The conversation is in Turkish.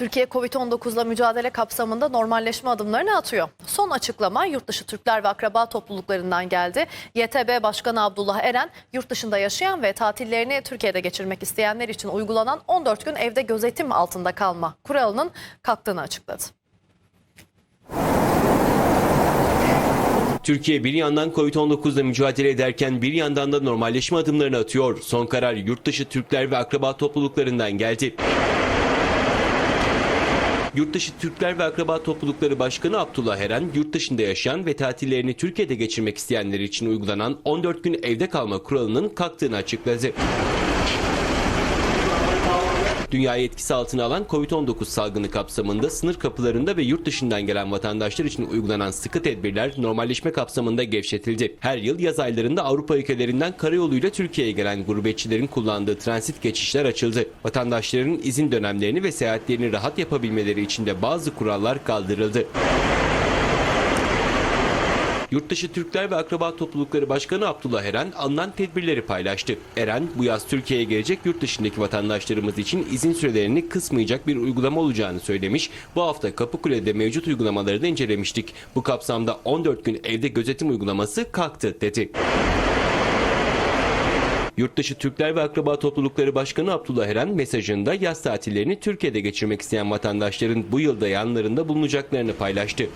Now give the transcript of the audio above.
Türkiye Covid-19'la mücadele kapsamında normalleşme adımlarını atıyor. Son açıklama yurtdışı Türkler ve akraba topluluklarından geldi. YTB Başkanı Abdullah Eren, yurt dışında yaşayan ve tatillerini Türkiye'de geçirmek isteyenler için uygulanan 14 gün evde gözetim altında kalma kuralının kalktığını açıkladı. Türkiye bir yandan Covid-19'la mücadele ederken bir yandan da normalleşme adımlarını atıyor. Son karar yurtdışı Türkler ve akraba topluluklarından geldi. Yurtdışı Türkler ve Akraba Toplulukları Başkanı Abdullah Eren, yurt dışında yaşayan ve tatillerini Türkiye'de geçirmek isteyenler için uygulanan 14 gün evde kalma kuralının kalktığını açıkladı. Dünyayı etkisi altına alan Covid-19 salgını kapsamında sınır kapılarında ve yurt dışından gelen vatandaşlar için uygulanan sıkı tedbirler normalleşme kapsamında gevşetildi. Her yıl yaz aylarında Avrupa ülkelerinden karayoluyla Türkiye'ye gelen gurbetçilerin kullandığı transit geçişler açıldı. Vatandaşların izin dönemlerini ve seyahatlerini rahat yapabilmeleri için de bazı kurallar kaldırıldı. Yurtdışı Türkler ve Akraba Toplulukları Başkanı Abdullah Eren alınan tedbirleri paylaştı. Eren, bu yaz Türkiye'ye gelecek yurt dışındaki vatandaşlarımız için izin sürelerini kısmayacak bir uygulama olacağını söylemiş. Bu hafta Kapıkule'de mevcut uygulamaları da incelemiştik. Bu kapsamda 14 gün evde gözetim uygulaması kalktı dedi. Yurtdışı Türkler ve Akraba Toplulukları Başkanı Abdullah Eren mesajında yaz tatillerini Türkiye'de geçirmek isteyen vatandaşların bu yılda yanlarında bulunacaklarını paylaştı.